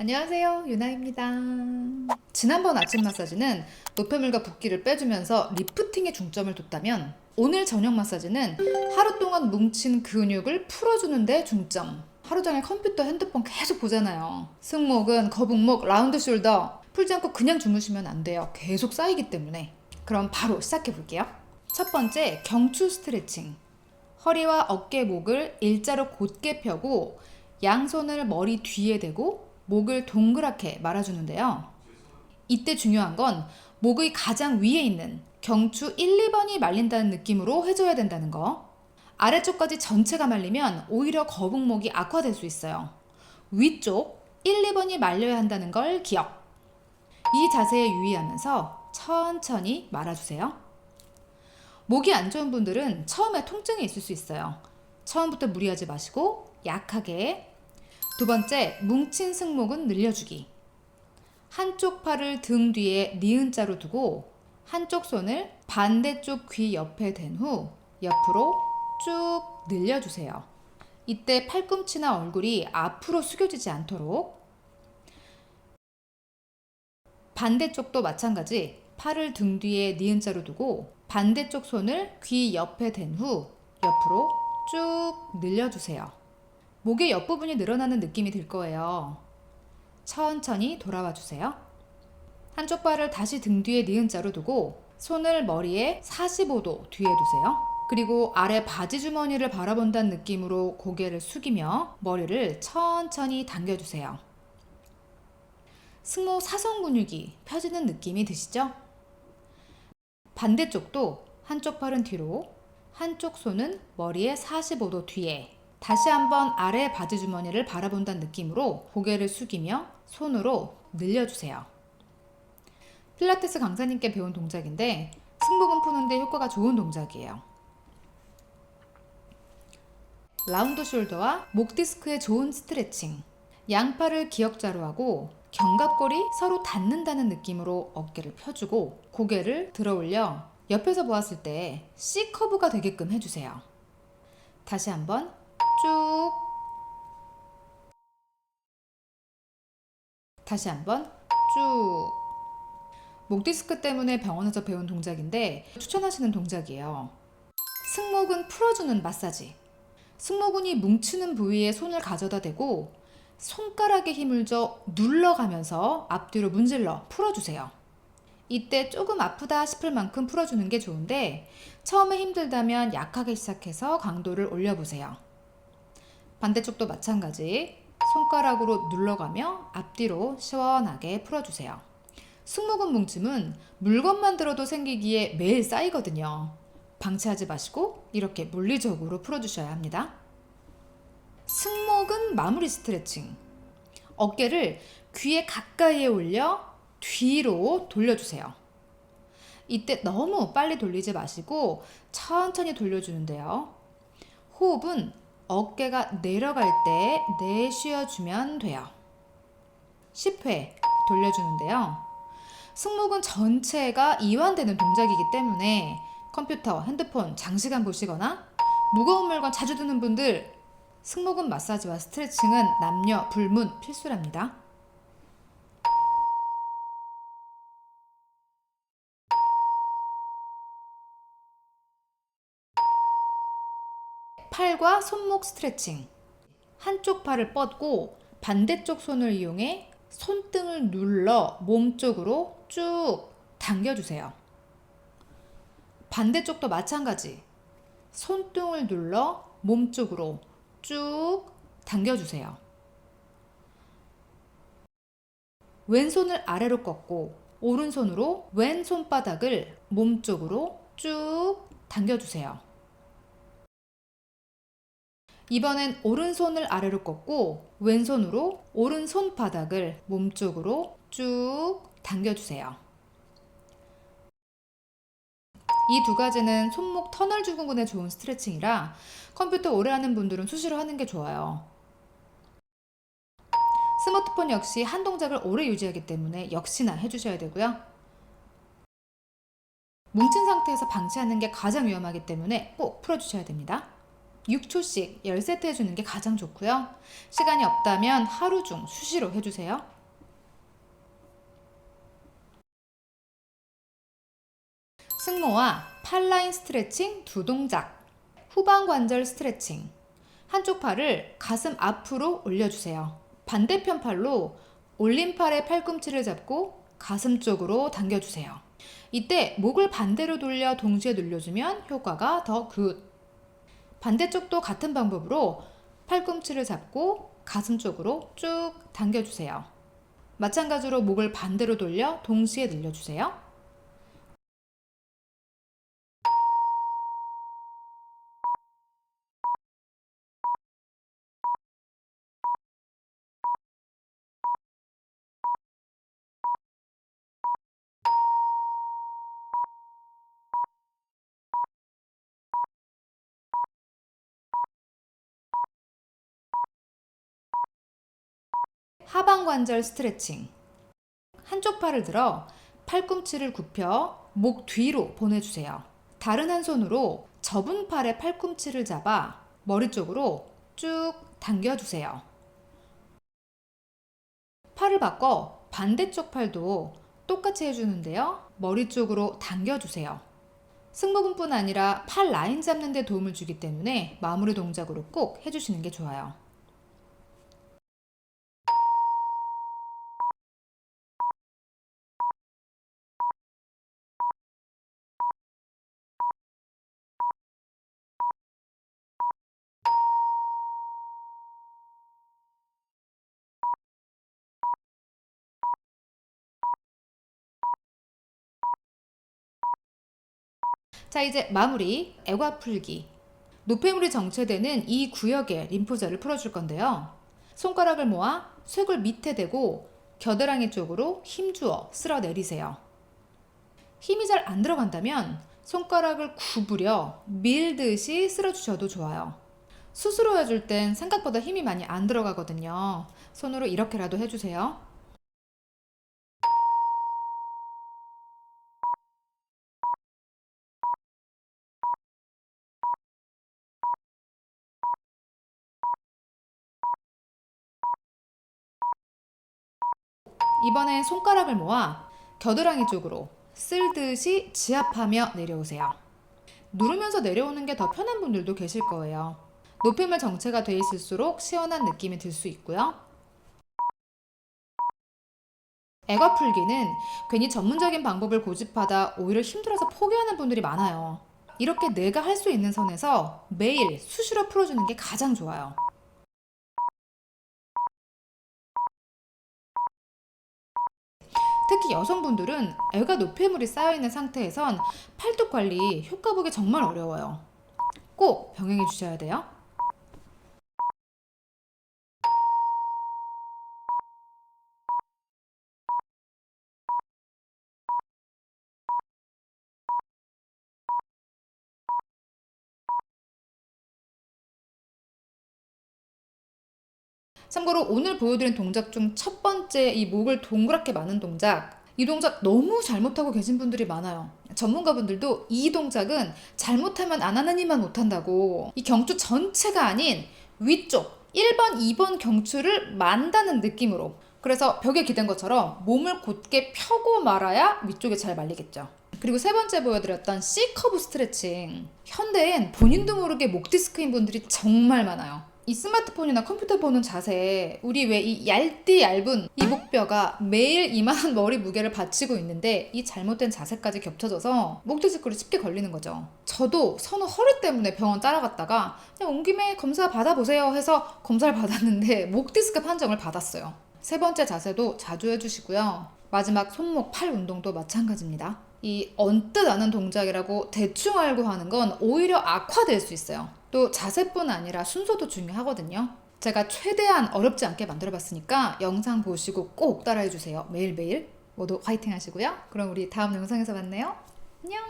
안녕하세요 유나입니다. 지난번 아침 마사지는 노폐물과 붓기를 빼주면서 리프팅에 중점을 뒀다면 오늘 저녁 마사지는 하루 동안 뭉친 근육을 풀어주는 데 중점. 하루 종일 컴퓨터 핸드폰 계속 보잖아요. 승모근 거북목 라운드 숄더. 풀지 않고 그냥 주무시면 안 돼요. 계속 쌓이기 때문에. 그럼 바로 시작해 볼게요. 첫 번째 경추 스트레칭. 허리와 어깨 목을 일자로 곧게 펴고 양손을 머리 뒤에 대고 목을 동그랗게 말아주는데요. 이때 중요한 건 목의 가장 위에 있는 경추 1, 2번이 말린다는 느낌으로 해줘야 된다는 거. 아래쪽까지 전체가 말리면 오히려 거북목이 악화될 수 있어요. 위쪽 1, 2번이 말려야 한다는 걸 기억. 이 자세에 유의하면서 천천히 말아주세요. 목이 안 좋은 분들은 처음에 통증이 있을 수 있어요. 처음부터 무리하지 마시고 약하게 두 번째, 뭉친 승목은 늘려주기. 한쪽 팔을 등 뒤에 니은 자로 두고 한쪽 손을 반대쪽 귀 옆에 댄 후 옆으로 쭉 늘려주세요. 이때 팔꿈치나 얼굴이 앞으로 숙여지지 않도록 반대쪽도 마찬가지 팔을 등 뒤에 니은 자로 두고 반대쪽 손을 귀 옆에 댄 후 옆으로 쭉 늘려주세요. 목의 옆부분이 늘어나는 느낌이 들 거예요. 천천히 돌아와 주세요. 한쪽 발을 다시 등 뒤에 니은자로 두고 손을 머리에 45도 뒤에 두세요. 그리고 아래 바지 주머니를 바라본다는 느낌으로 고개를 숙이며 머리를 천천히 당겨주세요. 승모 사선 근육이 펴지는 느낌이 드시죠? 반대쪽도 한쪽 팔은 뒤로, 한쪽 손은 머리에 45도 뒤에 다시 한번 아래 바지 주머니를 바라본다는 느낌으로 고개를 숙이며 손으로 늘려주세요. 필라테스 강사님께 배운 동작인데 승모근 푸는데 효과가 좋은 동작이에요. 라운드 숄더와 목 디스크에 좋은 스트레칭. 양팔을 기역자로 하고 견갑골이 서로 닿는다는 느낌으로 어깨를 펴주고 고개를 들어 올려 옆에서 보았을 때 C 커브가 되게끔 해주세요. 다시 한번 쭉 다시 한번 쭉. 목 디스크 때문에 병원에서 배운 동작인데 추천하시는 동작이에요. 승모근 풀어주는 마사지. 승모근이 뭉치는 부위에 손을 가져다 대고 손가락에 힘을 줘 눌러가면서 앞뒤로 문질러 풀어주세요. 이때 조금 아프다 싶을 만큼 풀어주는 게 좋은데 처음에 힘들다면 약하게 시작해서 강도를 올려보세요. 반대쪽도 마찬가지 손가락으로 눌러가며 앞뒤로 시원하게 풀어주세요. 승모근 뭉침은 물건만 들어도 생기기에 매일 쌓이거든요. 방치하지 마시고 이렇게 물리적으로 풀어주셔야 합니다. 승모근 마무리 스트레칭. 어깨를 귀에 가까이에 올려 뒤로 돌려주세요. 이때 너무 빨리 돌리지 마시고 천천히 돌려주는데요. 호흡은 어깨가 내려갈 때 내쉬어주면 돼요. 10회 돌려주는데요. 승모근 전체가 이완되는 동작이기 때문에 컴퓨터, 핸드폰 장시간 보시거나 무거운 물건 자주 드는 분들 승모근 마사지와 스트레칭은 남녀 불문 필수랍니다. 팔과 손목 스트레칭. 한쪽 팔을 뻗고 반대쪽 손을 이용해 손등을 눌러 몸 쪽으로 쭉 당겨주세요. 반대쪽도 마찬가지. 손등을 눌러 몸 쪽으로 쭉 당겨주세요. 왼손을 아래로 꺾고 오른손으로 왼 손바닥을 몸 쪽으로 쭉 당겨주세요. 이번엔 오른손을 아래로 꺾고 왼손으로 오른 손 바닥을 몸쪽으로 쭉 당겨주세요. 이 두 가지는 손목 터널 증후군에 좋은 스트레칭이라 컴퓨터 오래 하는 분들은 수시로 하는 게 좋아요. 스마트폰 역시 한 동작을 오래 유지하기 때문에 역시나 해주셔야 되고요. 뭉친 상태에서 방치하는 게 가장 위험하기 때문에 꼭 풀어주셔야 됩니다. 6초씩 10세트 해주는 게 가장 좋고요. 시간이 없다면 하루 중 수시로 해주세요. 승모와 팔라인 스트레칭 두 동작. 후방 관절 스트레칭. 한쪽 팔을 가슴 앞으로 올려주세요. 반대편 팔로 올린 팔의 팔꿈치를 잡고 가슴 쪽으로 당겨주세요. 이때 목을 반대로 돌려 동시에 눌려주면 효과가 더 굿. 반대쪽도 같은 방법으로 팔꿈치를 잡고 가슴 쪽으로 쭉 당겨주세요. 마찬가지로 목을 반대로 돌려 동시에 늘려주세요. 하방 관절 스트레칭. 한쪽 팔을 들어 팔꿈치를 굽혀 목 뒤로 보내주세요. 다른 한 손으로 접은 팔의 팔꿈치를 잡아 머리 쪽으로 쭉 당겨주세요. 팔을 바꿔 반대쪽 팔도 똑같이 해주는데요. 머리 쪽으로 당겨주세요. 승모근뿐 아니라 팔 라인 잡는 데 도움을 주기 때문에 마무리 동작으로 꼭 해주시는 게 좋아요. 자, 이제 마무리, 애과 풀기. 노폐물이 정체되는 이 구역에 림프절을 풀어줄 건데요. 손가락을 모아 쇄골 밑에 대고 겨드랑이 쪽으로 힘주어 쓸어 내리세요. 힘이 잘 안 들어간다면 손가락을 구부려 밀듯이 쓸어주셔도 좋아요. 스스로 해줄 땐 생각보다 힘이 많이 안 들어가거든요. 손으로 이렇게라도 해주세요. 이번엔 손가락을 모아 겨드랑이 쪽으로 쓸듯이 지압하며 내려오세요. 누르면서 내려오는 게 더 편한 분들도 계실 거예요. 노폐물 정체가 돼 있을수록 시원한 느낌이 들 수 있고요. 애과 풀기는 괜히 전문적인 방법을 고집하다 오히려 힘들어서 포기하는 분들이 많아요. 이렇게 내가 할 수 있는 선에서 매일 수시로 풀어주는 게 가장 좋아요. 특히 여성분들은 애가 노폐물이 쌓여있는 상태에선 팔뚝 관리 효과 보기 정말 어려워요. 꼭 병행해 주셔야 돼요. 참고로 오늘 보여드린 동작 중 첫 번째 이 목을 동그랗게 마는 동작 이 동작 너무 잘못하고 계신 분들이 많아요. 전문가분들도 이 동작은 잘못하면 안 하는 이만 못한다고 이 경추 전체가 아닌 위쪽 1번, 2번 경추를 만다는 느낌으로 그래서 벽에 기댄 것처럼 몸을 곧게 펴고 말아야 위쪽에 잘 말리겠죠. 그리고 세 번째 보여드렸던 C커브 스트레칭. 현대엔 본인도 모르게 목 디스크인 분들이 정말 많아요. 이 스마트폰이나 컴퓨터 보는 자세, 우리 왜 이 얇디 얇은 이 목뼈가 매일 이만한 머리 무게를 받치고 있는데 이 잘못된 자세까지 겹쳐져서 목 디스크로 쉽게 걸리는 거죠. 저도 선우 허리 때문에 병원 따라갔다가 그냥 온 김에 검사 받아보세요 해서 검사를 받았는데 목 디스크 판정을 받았어요. 세 번째 자세도 자주 해주시고요. 마지막 손목 팔 운동도 마찬가지입니다. 이 언뜻 아는 동작이라고 대충 알고 하는 건 오히려 악화될 수 있어요. 또 자세뿐 아니라 순서도 중요하거든요. 제가 최대한 어렵지 않게 만들어 봤으니까 영상 보시고 꼭 따라해 주세요. 매일매일 모두 화이팅 하시고요. 그럼 우리 다음 영상에서 만나요. 안녕!